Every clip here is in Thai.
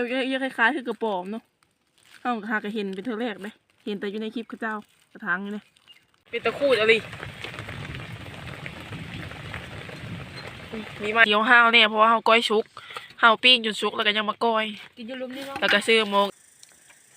วยังคล้ายๆคือกระป๋อมเนาะเฮาหากะเห็นเป็นเธอแรกเลยเห็นแต่อยู่ในคลิปเขาเจ้ากระถางอยู่เนี่ยเป็นตะคูดอะไรมีมาเดี๋ยวห้าวเนี่ยเพราะว่าเฮาก้อยชุกเฮาปิ้งจนชุกแล้วก็ยังมาก้อยกินอยู่ลุมนี่เนาะแล้วก็ซื้อหมก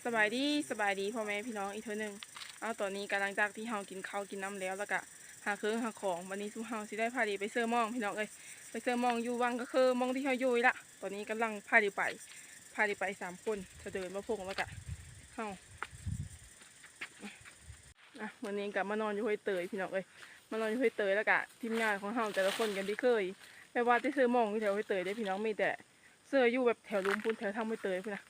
สบายดีสบายดีพ่อแม่พี่น้องอีกเท่านึงเอาตอนนี้กำลังจากที่เฮากินข้าวกินน้ำแล้วแล้วก็หาเครื่องหาของวันนี้สุเฮาสิได้พาดีไปเสื้อหมองพี่น้องเอ้ยไปเสื้อหมองอยู่วังก็คือหมองที่เฮาอยู่นี่ละตอนนี้กำลังพาดีไปพาดีไปสามคนจะเดินมาพงแล้วก็เฮาอะวันนี้กลับมานอนอยู่ห้วยเตยพี่น้องเอ้ยมานอนอยู่ห้วยเตยแล้วก็ทีมงานของเฮาแต่ละคนกันที่เคยไปว่าที่เสื้อมองอยู่แถวห้วยเตยได้พี่น้องมีแต่เสื้ออยู่แบบแถวลุมพูนแถวทางห้วยเตยพุ่นนะ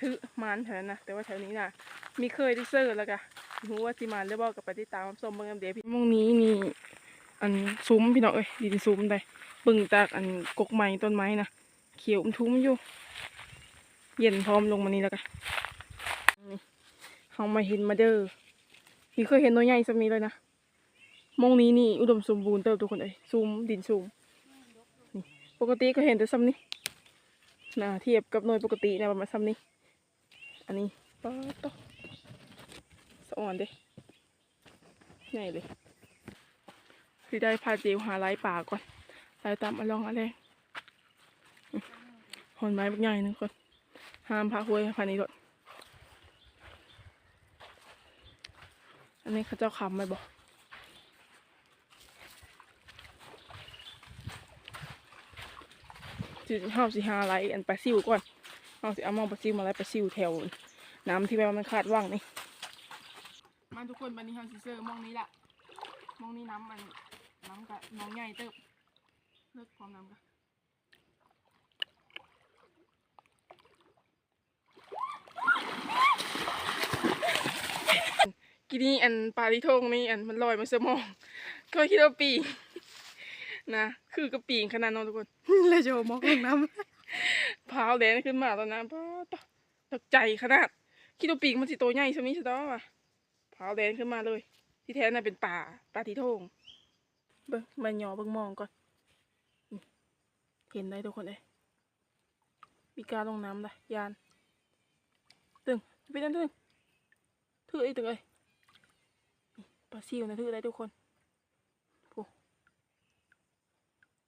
ถือมันแถวนั้นนะแต่ว่าแถวนี้นะมีเคยได้เซอร์แล้วก็รู้ว่าสิมันหรือเปล่ากับไปที่ตามส้มเมืองเดียพี่มองนี้นี่อันซุ้มพี่น้องเอ้ยดินซุ้มได้ปึงจากอันกกไม้ต้นไม้นะเขียวอุ้มทุ้มอยู่ เย็นพร้อมลงมานี่แล้วกันนี่เขามาเห็นมาเด้อนี่เคยเห็นตัวใหญ่สักนี้เลยนะมองนี้นี่อุดมสมบูรณ์เติบทุกคนเอ้ยซุ้มดินซุ้มนี่ปกติก็เห็นแต่ซ้ำนี้นะเทียบกับหน่วยปกตินะประมาณซ้ำนี้อันนี้ป๊าตอสะอ่อนเด้ใหญ่เลยคือได้พาเจลหาไล่ป่าก่อนไล่ตามมาลองอะไรหอนไม้บักใหญ่หนึ่งคน ห้ามพาห้วยพานี้รถอันนี้เขาเจ้าคำไหมบอกสิเฮาสิห้าไล่อันปลาซิวก่อนเอาสิเอามองปลาซิวมาไล่ปลาซิวแถวน้ำที่แบบว่มันขาดว่างนี่มาทุกคนบันนี้เฮาสิเซอร์มองนี้ละมองนี้น้ำมันน้ำกับน้องใหญ่เติบเลิกความน้ำกัน กินนี่อันปลาลิทงนี่อันมันลอยมาสมองก็คิดว่าปีงนะคือกระปีงขนาดนั้นทุกคนเลยจะมองลงน้ำพาวแดนขึ้นมาตอนนั้นป้าตะตกใจขนาดคิดว่าปีกมันสิโตใหญ่ใช่ไหมใช่ไหมวะพาวแดนขึ้นมาเลย ที่แท้น่ะเป็นป่าป่าที่โทงเบิ้งมันหยอเบิ้งมองก่อนนี่เห็นได้ทุกคนเลยมีการลงน้ำเลยยานตึงไปนั่นตึงถือไอ้ตึงเลยนี่ป ลาซิวนะถือได้ทุกคนโอ้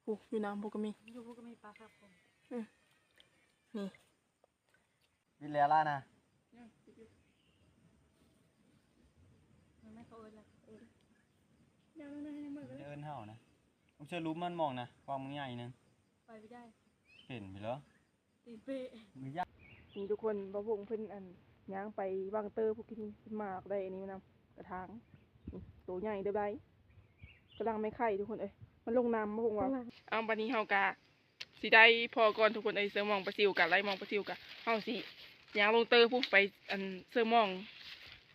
โหอยู่น้ำพวกก็มีอยู่พวกก็มีปลาครับผมนี่วินเลียล่านะมันไม่เขาเอิญละเอิญเอินเห่านะผมเชื่อรู้มันมองนะความมึงใหญ่นึงไปไม่ได้เห็นไปเหรอตีนเป๊ะมือยากนี่ทุกคนพระพงเพิ่นอันย่างไปวางเตอร์พวกกินขึ้นมากได้อันนี้มานำกระถางนี่ ตัวใหญ่เด้อได้กำลังไม่ไข่ทุกคนเอ้ยมันลงน้ำพระพงว่าเอาบันนี้เฮากะสิได้พอก่อนทุกคนไอ้ยเสื้อหมองปลาซิวกะไล่มองปลาซิวกะเฮาสิย่างลงเตอร์พุ่ไปอันเสื้อหมอง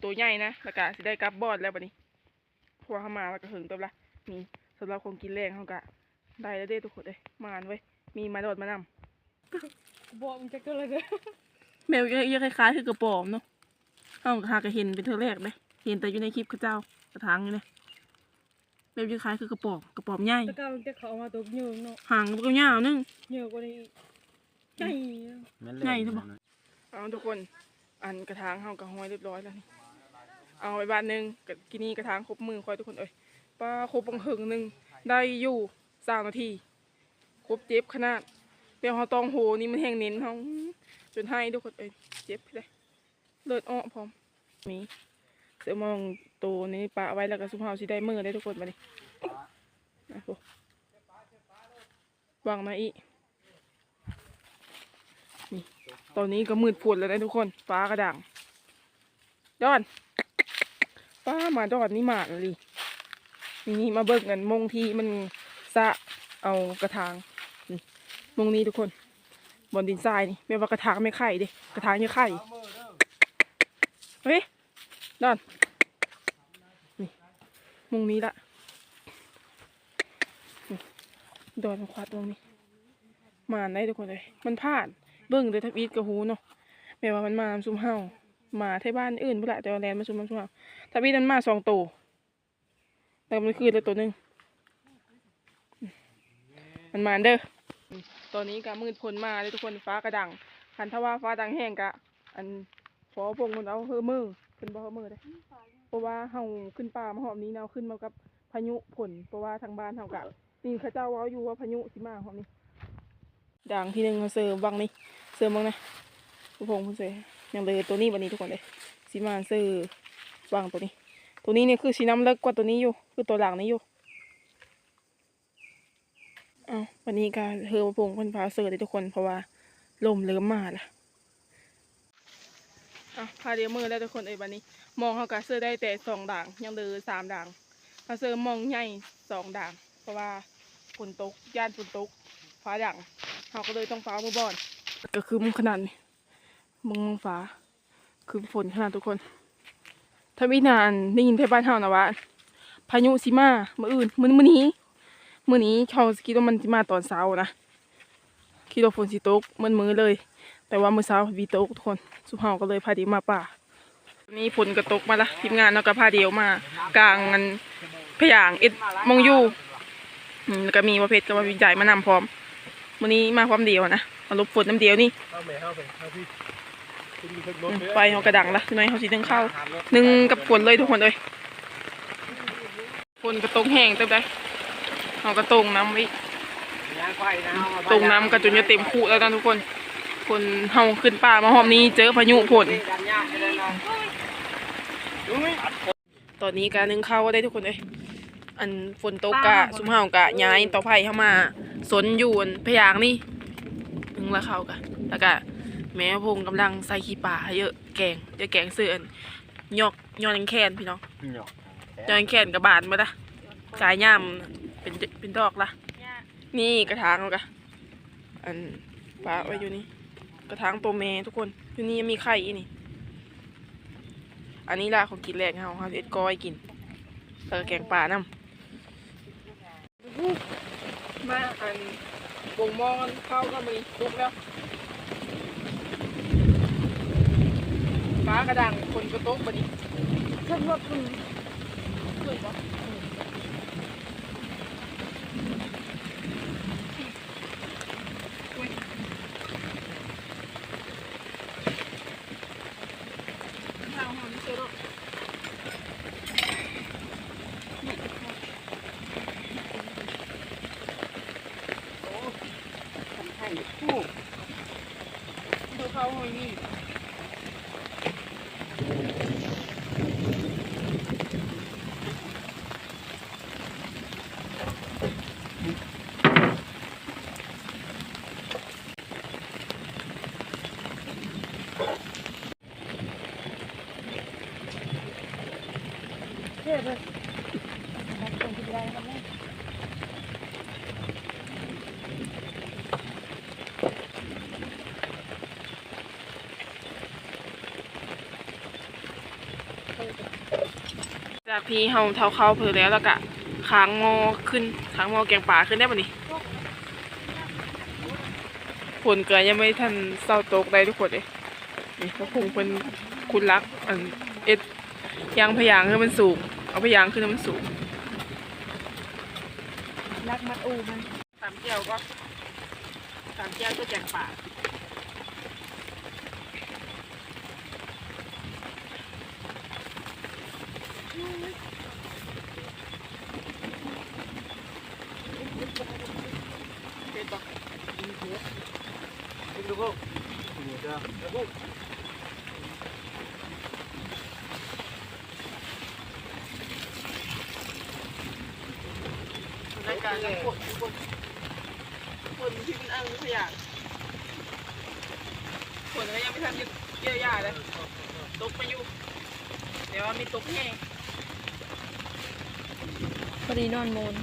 ตัวใหญ่นะแล้วก็สิได้กลับบอดแล้วบัดนี้เพราะวกเฮามาแล้วก็หึงตัวละนี่สำหรับคนกินแรงเฮากะได้แล้วเด้อทุกคนเอ้ยมานไว้ยมีมาโดดมานำบอกมึงจะเกิดอะไรเด้อแมวยังคล้ายๆคือกระป๋อมเนาะเฮาหากะเห็นเป็นเธอแรกเลยเห็นแต่อยู่ในคลิปเขาเจ้า กระถางอยู่เนี่ยแมวยังคล้ายคือกระป๋อมกระป๋อมใหญ่ตะกร้ามึงจะเขาเอามาตัวเยืองเนาะหางมันก็ยาวนึงเยืองกว่านี้ใหญ่แม่นใหญ่เล่นใช่ปะเอาทุกคนอันกระถางเฮากระห้อยเรียบร้อยแล้วนี่เอาไปบ้านหนึงกะกินนี่กระถางครบมือคอยทุกคนเอ้ยป้าครบบังหึงหนึ่งได้อยู่สามนาทีครบเจ็บขนาดเดี๋ยวเฮาตองโหนี่มันแห้งเน้นเฮาจนให้ทุกคนเอ้ยเจ็บเลยเลือดออกพร้อมมี เสือมองตัวนี้ปะไว้แล้วก็สุภาสิได้มือได้ทุกคนมาดินะโหวางมาอีนี่ตอนนี้ก็มืดฝนแล้วนะทุกคนฟ้ากระด่างดอนป้ามาดอนนี่มาเลยนี่มาเบิกเงินมงที่มันสะเอากระถางมงนี้ทุกคนบนดินทรายนี่ไม่ว่ากระถางไม่ไข่ดิกระถางยังไข่เฮ้ย ดอนนี่มุงนี้ละนี่ดอนมาควัดตรงนี้ มาได้ทุกคนเลย มันพลาด เบิ่งเดยทับอีทกับหูเนาะแม่ว่ามันมาซุ่มเฮามาที่บ้านอื่นพุ่นละแต่ว่าแลนมาซุ่มมาซุ่มเฮาทับอีทมันมาสองตัวแต่มันคือตัวตัวหนึ่งมันมาเด้อตอนนี้ก็มืดพ้นมาเลยทุกคนฟ้ากระดังคันถ้าว่าฟ้าดังแห้งกะ อันพอพงมันเอาเฮอมือ ขึ้นบ่เฮอมือเด้เพราะว่าเฮาขึ้นป่ามาหอบนี้เนาขึ้นมากับพายุฝนเพราะว่าทางบ้านเฮากะนี่เขาเจ้าเว้าอยู่ว่าพายุสิมาหอบนี้ดังที่หนึ่งเขาเสิร์ฟวังนี่เสิร์ฟบังนะผู้พงผู้เสยยังเลยตัวนี้วันนี้ทุกคนเลยสิมาเสิร์ฟวังตัวนี้ ตัวนี้เนี่ยคือสีน้ำเลิกกว่าตัวนี้อยู่ คือตัวหลังนี้อยู่อ้าววันนี้ก็เฮอพงคนพาเสิร์ฟเลยทุกคนเพราะว่าลมเริ่มมาละ อะพาเดียวมือแล้วทุกคนเอ้ยวันนี้ มองเขากะเสื้อได้แต่สองด่าง ยังเหลือสามด่างพาเสื้อมองใหญ่สองด่าง เพราะว่าฝนตกย่านฝนตกฟ้าด่างเขาก็เลยต้องฟ้ามือบอน ก็คือมึงขนาดนี้มึงมองฟ้า คือฝนขนาดทุกคน ถ้ามีนานได้ยินไทบ้านเฮานะว่าพายุสิมามื้ออื่นมื้อมื้อนี้มื้อนี้เขาคิดว่ามันสิมาตอนเช้านะคิดว่าฝนสิตกมื้อมือเลย แต่ว่ามื้อเช้าวีตกทุกคนสุเฮาก็เลยพาเดียวมาป่านนี้ฝนก็ตกมาละทีมงานเนาก็พาเดียวมากลางงันพยางเอ็ดมองยูแล้วก็มีประเภทก็มาวิจัยมานำพร้อมมื้อนี้มาพร้อมเดียวนะมาลบฝนน้ำเดียวนี่ไปเขาไปเข้าพี่คุณมีรถอืมไฟเขากระดังละทีนี้เขาสิดึงเข้าหนึ่งกับฝนเลยทุกคนเลยฝนกระตกแห้งเต็มเลยเอากระตงน้ำว้ยางไฟนะตรงน้ำกระจุนจะเต็มคู่แล้วนะทุกคน คนเฮาขึ้นป่ามาหอมนี้เจอพายุฝนดันยากเลยนะตอนนี้การนึ่งข้าวก็ได้ทุกคนเลยอันฝนตกกะสุมเฮากะย้ายเต่อไผ่เข้ามา สนอยู่อันพะยางนี่นึ่งละข้าวกะแล้วก็แม่พงกำลังใส่ขี้ป่าให้เยอะแกงเดี๋ยวแกงเสื่อนยอกยอนแคนพี่น้องหยอกยอนแคนกับบานมาละสายย่ามเป็นเป็นดอกละนี่กระถางเอากะอันปลาไว้อยู่นี่ก ระถางตัวแม่ทุกคนอยู่นี่ยังมีไข่อีนี่ อันนี้ล่ะของกินแรกเฮาเฮาเอ็ดก้อยกินแล้วก็แกงป่าน้ำมาอันบงมองเข้าก็มีลุกแล้วฟ้ากระดังคนกระตกบัดนี้ฉันว่าคุณ เฮ้ยบ่อุ้ยทางหอมเจอแล้ว ให้ผู้ ดูเขาหอยนี่ เท่เลยคนที่ได้ทำได้ จากพี่เฮาเท้าเข้าเพื่อแล้วแล้วก็ค้างหมอขึ้นค้างหมอแกงป่าขึ้นได้ปะนี่ฝนเกิดยังไม่ทันเศร้าตกได้ทุกคนเลยนี่พระพุงเป็นคุณรักอันเอ็ดยางพยางให้มันสูง เอาพยางขึ้นให้มันสูงรักมัดอูมันสามแก้วก็สามแก้วก็แกงป่าเผ็ดปะ ดูพวกเจ้าพวก รายการกับพวกคนคน ที่เป็นอังขยะคนก็ยังไม่ทันจะเกี่ยวหญ้าเลยตกไปอยู่เดี๋ยวว่ามีตกแห้งพอดีนอนโมน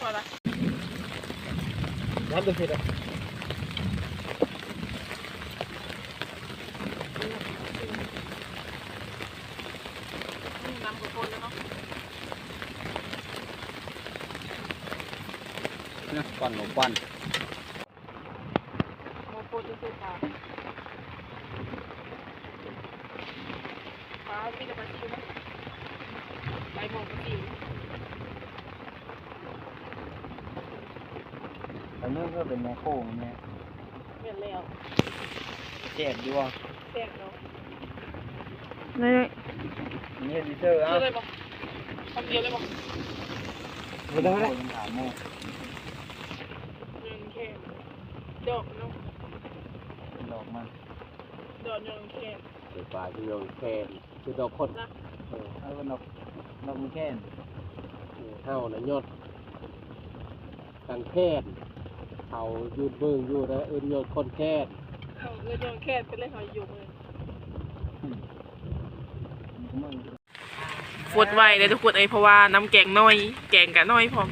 พอละน้ำตัวเผ็ดอะ น้ำกับคนแล้วเนาะ นะ ปั่นหนูปั่นโมโคจะซื้อปลาปลาไม่จะมาชิวนะไปมองจริงอันนี้ก็เป็นแม่โค้งแม่เห็นแล้วแจกดีว่าแซ่บเนาะเลยนี่ดิเซอร์เยอะอะเลยบ่ทำเยอะเลยบ่ไม่ได้ไม่ได้ถามโม เงินแค่ดอกเนาะ เป็นดอกมัน ดอกเงินแค่ เปลาที่โยงแคนคือดอกคนเออเอานดอกดอกมันแค่นเฮานะยอดกันแคนเขายูดเบิ่งอยู่นะเอิ้นยอดคนแคนเอาเงินเงินแค่เป็นเลขหอยอยู่เลยฟดไว้เลยทุกคนเอ้เพราะว่าน้ำแกงน้อย แกงกะน้อยพร้อม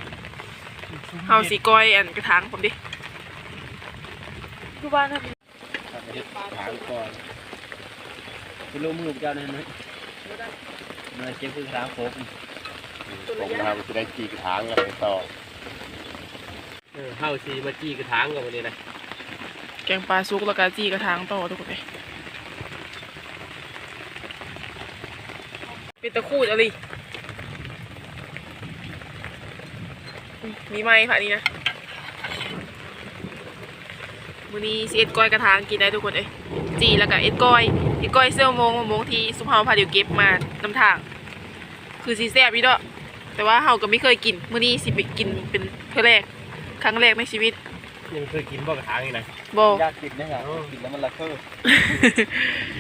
เฮาสิก้อยอันกระถางผมดิทุกบ้านทำถามก่อน เป็นรูมือเจ้าเนี่ยไหมเมื่อเจ็บคือสามโคกผมทำจะได้จีกระถางกันต่อเออเฮาสีมาจีกระถางกันวันนี้นะแกงปลาซุกแล้วก็จี้กระถางต่อทุกคนเลยเป็นตะคูดอะไรอุ๊ยมีไหมค่ะนี่นะมื้อนี้สิเอ็ดก้อยกระถางกินได้ทุกคนเอ้ย จีแล้วก็เอ็ดก้อยเอ็ดก้อยเซี่ยวโมงมะมงที่สุภาพพาเดี๋ยวเก็บมาน้ำทาง คือสีแซ่บอีดอกแต่ว่าเฮาก็ไม่เคยกินมื้อนี้สิไปกินเป็นเพื่อแรก ครั้งแรกในชีวิตยังเคยกินบ่กระถางนี่นะบ่ยากกินนะครับกินแล้วมันละเคอ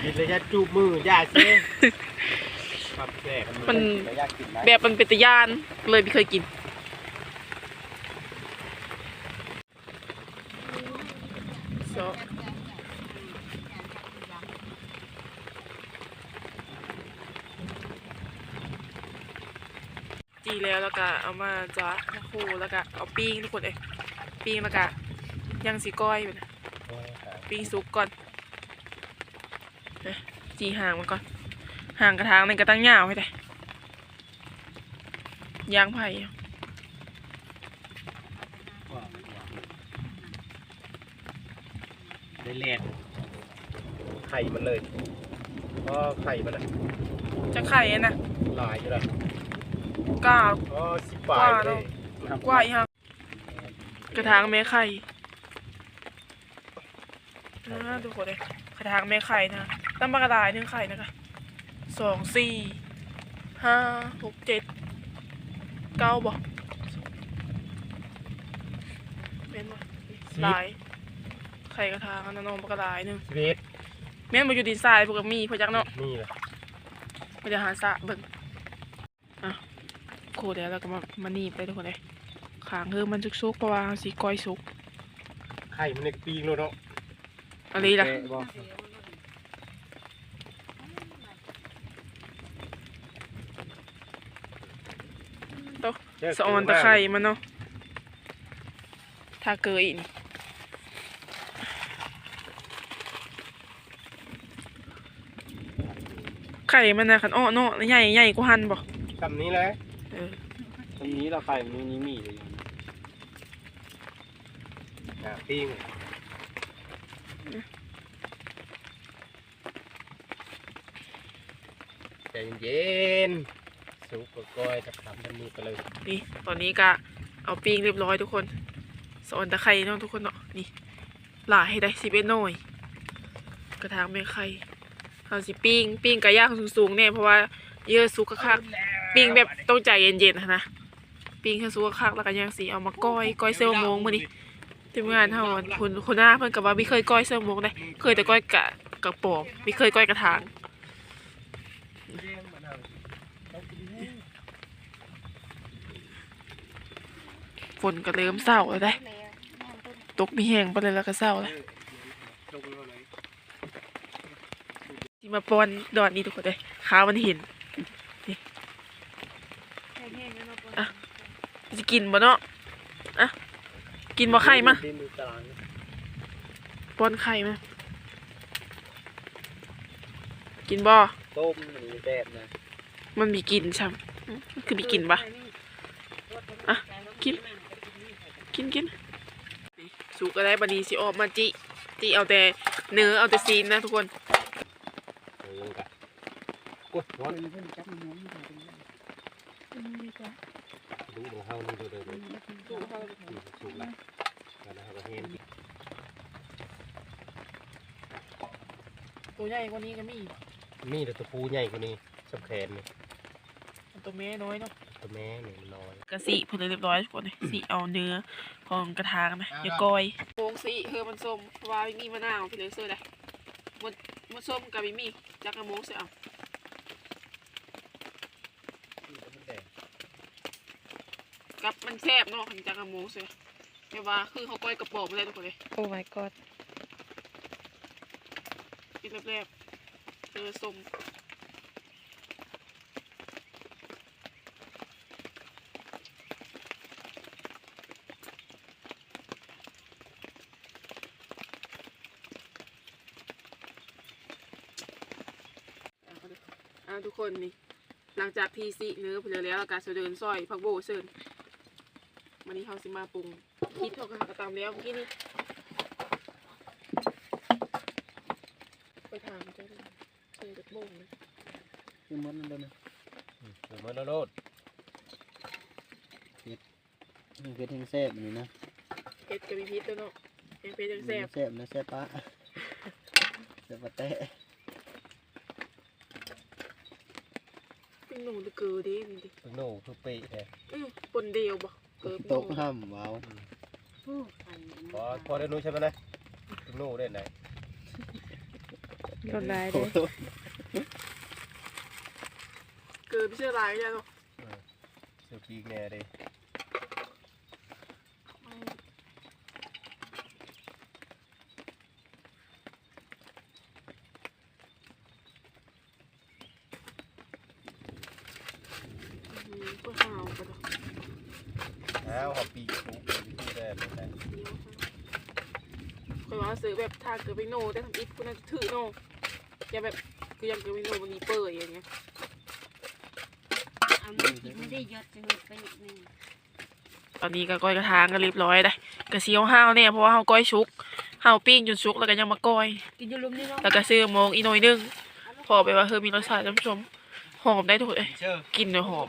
กินเลยจะจูบมือย่าเซ่ครับแซ่มันยากกินไหมแบบมันเป็นตะยานเลยไม่เคยกินซอ จีแล้วแล้วก็เอามาจ้าคู่แล้วก็เอาปิ้งทุกคนเอ้ยปิ้งแล้วก็ย่างสีก้อยไปนะปิ้งซุกก่อนเอ้ยจีห่างมันก่อน ห่างกระทางนึงก็ตั้งยาวให้ได้ยางไผ่ได้แลนไข่มันเลยก็ไข่มันอะจะไข่อะนะหลายอยู่แล้ว กล้าก็สิบปลายเลยกว่าอีกฮะกระถางแม่ไข่นะทุกคนเลยกระถางแม่ไข่นะตั้งปลากระดาษหนึ่งไข่นะคะสองสี่ห้าหกเจ็ดเก้าบ่เป็นบ่หลายไข่กระถางอันนั้นนองปลากระดาษหนึ่งสิบเอ็ดแม่นมาอยู่ดินทรายพวกก็มีพอจักเนาะนี่แหละไปเดี๋ยวหาสระเบิ่งอะโคเดี๋ยวเราก็มามานีบไปทุกคนเลยขางคือมันสุกๆเพราะว่าสีก้อยสุกไข่มันในปีงแล้วเนาะอะไรล่ะบ่สะออนตะไคร่มันเนาะถ้าเกยนี่ไข่มันนะขันอ้อเนาะใหญ่ใหญ่กว่าหันบ่คำนี้แหละเออ ตรงนี้เราไข่มีนี้มีเลยอ่าปิ้งใจเย็นๆสุกก็ก้อยจะทำแบบนี้ไปเลยนี่ตอนนี้ก็เอาปิ้งเรียบร้อยทุกคนสะออนตะไคร่เนาะทุกคนเนาะนี่หลายให้ได้สิบเอ็ดหน่อย กระถางแม่ไข่เอาสิปิ้งปิ้งกระย่างสูงๆเนี่ยเพราะว่าเยอะสุกคักๆ ปิ้งแบบต้องใจเย็นๆนะปิ้งแค่สุกคักแล้วก็ย่างสีเอามาก้อยก้อยเซลโมงมื้อนี้ทีมงานเฮาอะคนคนหน้าเพิ่นก็ว่าไม่เคยก้อยเซลโมงได้เคยแต่ก้อยกะกระปอมไม่เคยก้อยกระถางฝนก็เริ่มเศร้าแล้วได้ตกมีแห้งไปเลยแล้วก็เศร้าแล้วที่มาปอนดอนนี้ทุกคนเลยขามันเห็น อะ จะกินบ่เนาะอะกินบ่ไข่มาดินดูตารางปอนไข่มากินบ่ต้มหรือแบบนะมันมีกลิ่นช่ำอื้อมันคือมีกลิ่นปะอะกิน กินกินนี่สุกก็ได้บัดนี้สิออกมาจิจิเอาแต่เนื้อเอาแต่ซีนนะทุกคนเออกะกดหัวอืมดีกว่า ดูของเฮานี่ดูเลยดูดูเขาเลยอืมสุกละแล้วนะครับเห็นตัวใหญ่กว่านี้ก็มีมีแต่ตัวปูใหญ่กว่านี้สับแขนนี่ตัวแม่น้อยเนาะตัวแม่นี่มันน้อยกะสีพอเรียบร้อยทุกคนเลยสีเอาเนื้อของกระทางนะอย่าก้อยโป่งสีเฮอมันส้มเพราะว่าไม่มีมะนาวพี่เลยเสื้อเลยมันมันส้มกับไม่มีจักกระโมงเสียเอา กับมันแซ่บเนาะของจักกระโมงเสียแต่ว่าคือเขาก้อยกระป๋องไม่ได้ทุกคนเลยโอ้ my god กินแรกๆเจอส้มเอาเข้าดิเอาทุกคนนี่หลังจากที่สิเนื้อเพลือแล้วอากาศเสดินซอยผักโบเซิน วันนี้เขาสิมาปรุงคิดเขาก็หากตามแล้วเมื่อกี้นี่ไปถามเจ้าเลยเจอจากโบงเลยคือมันนั่นเลยนะอืมเดี๋ยวมันโลดมันคือทิ้งแซ่บนี่นะเผ็ดกับมีพิษด้วเนาะแกงเผ็ดยังแซ่บแซ่บนะแซ่บปะแซ่บปะแตะเป็นหนูตะเกือด้นี่ดิตัวโน่คือเป๊ะแท้อือปนเดียวบ่ เกือบตกห้ำว้าวพอพอได้รู้ใช่ไหมนะตัวโน่ได้ไหนโดนลายโอ้เลยโหเกือบไม่ใช่ลายใช่เนาะเสือปีกแน่เลย อืมก็ห่าวกันเนาะ อ้าวหอบปีกปุ๊บพูดได้เลยนะ คอยว่า ซื้อแบบทางเกือบไปโน่แต่ทำอิฐคุณน่าจะถือโน่อย่าแบบคือยังเกือบไปโน่มันมีเปื่อยอย่างเงี้ยเอาไม่กินไม่ได้ยอดจังเลยไปอีกหนึ่งตอนนี้ก็ก้อยกระทางก็เรียบร้อยได้กระเซียวห้าวเนี่ยเพราะว่าเฮาก้อยชุกเฮาปิ้งจนชุกแล้วก็ยังมาก้อยกินอยู่ลุมนี่เนาะแล้วก็ซื้อโมงอีกหน่อยนึงพอไปว่าเฮอมีรสชาติท่านผู้ชมหอมได้ทุกคนเอ้ยเชื่อกินเนยหอม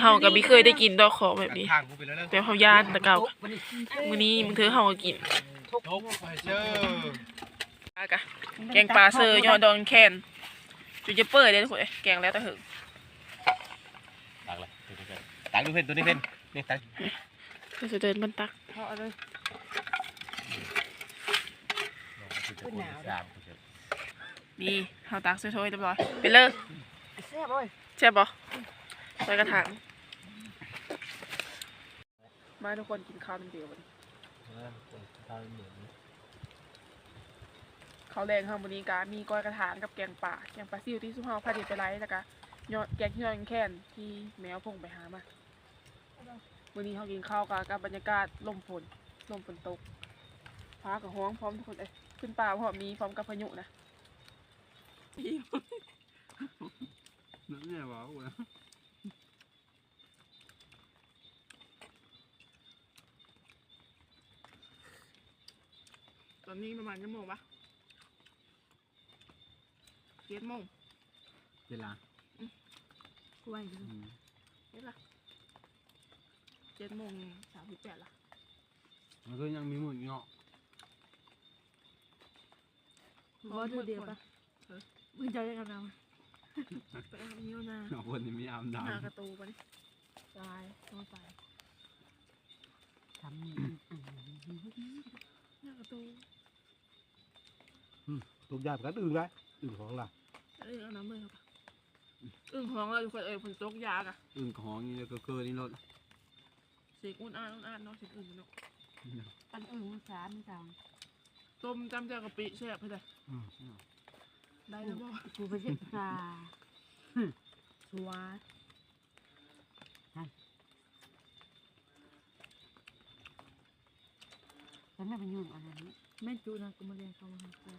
เฮาก็ไม่เคยได้กินดอกของแบบนี้ทางกูไปแล้วนะแบบเฮาย่านแต่เก่ามื้อนี้มึงเธอเฮาก็กิน ทบไปเจอปลากะแกงปลาเซอร์ยอดองแคนจุจะเปิดเลยทุกคนแกงแล้วแต่หึงตักเลยตักดูเพ่นตัวนี้เพ่นนี่ตักก็จะเดินมันตักเพราะอะไรนี่เฮาตักเสร็จถ้วยเรียบร้อยไปเลยแซ่บเลยใช่บบ่ใส่กระถางมาทุกคนกินข้าวเป็นเดียว วันนี้ข้าวแรงข้าววันนี้กะมีก้อยกระถางกับแกงป่าแกงปลาซิวที่สุภาพพาเด็ดไปไล่แล้วกะยอดแกงที่ยอดแค้นที่แมวพงไปหามาวันนี้เขากินข้าวกะกับบรรยากาศลมฝนลมฝนตกฟ้ากับห้องพร้อมทุกคนเอ้ยขึ้นป่าพร้อมมีพร้อมกับพายุนะ นั่นแหละว้าวตอนนี้ประ มาณชั่วโมงปะเจ็ดโมงเวลาไหวเจ็ดละเจ็ดโมงสามสิบแปดละมันก็ยังมีหมุนเงาะว่าเธอเดียวปะมึงจะได้กันเอาไปเอานิ้วหน้าเงาะคนนี้มีอามหน้าดำกระตูปะนี่ตายต้องตายทำหน้ากระตู ทุกอย่างก็อื่นไรอื่นของล่ะเอ้ยเอาน้ำเลยครับอึ่งห้องเลยทุกคนเอ้ยฝนตกยากอะอึ่งของนี่แล้วก็เกลือนี่รถเสียงอุ่นอ่านอุ่นอ่านเนาะเสียงอุ่นเนาะปันอื่นมันสามมันสามต้มจำเจ้ากะปิแซ่บไปเลยได้แล้วบ่กูไปเช็ดปลาชัวฉันไม่ไปยุ่งอะไรนี้แม่จูนะกูมาเรียนเขามาหากู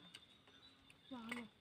ว้าว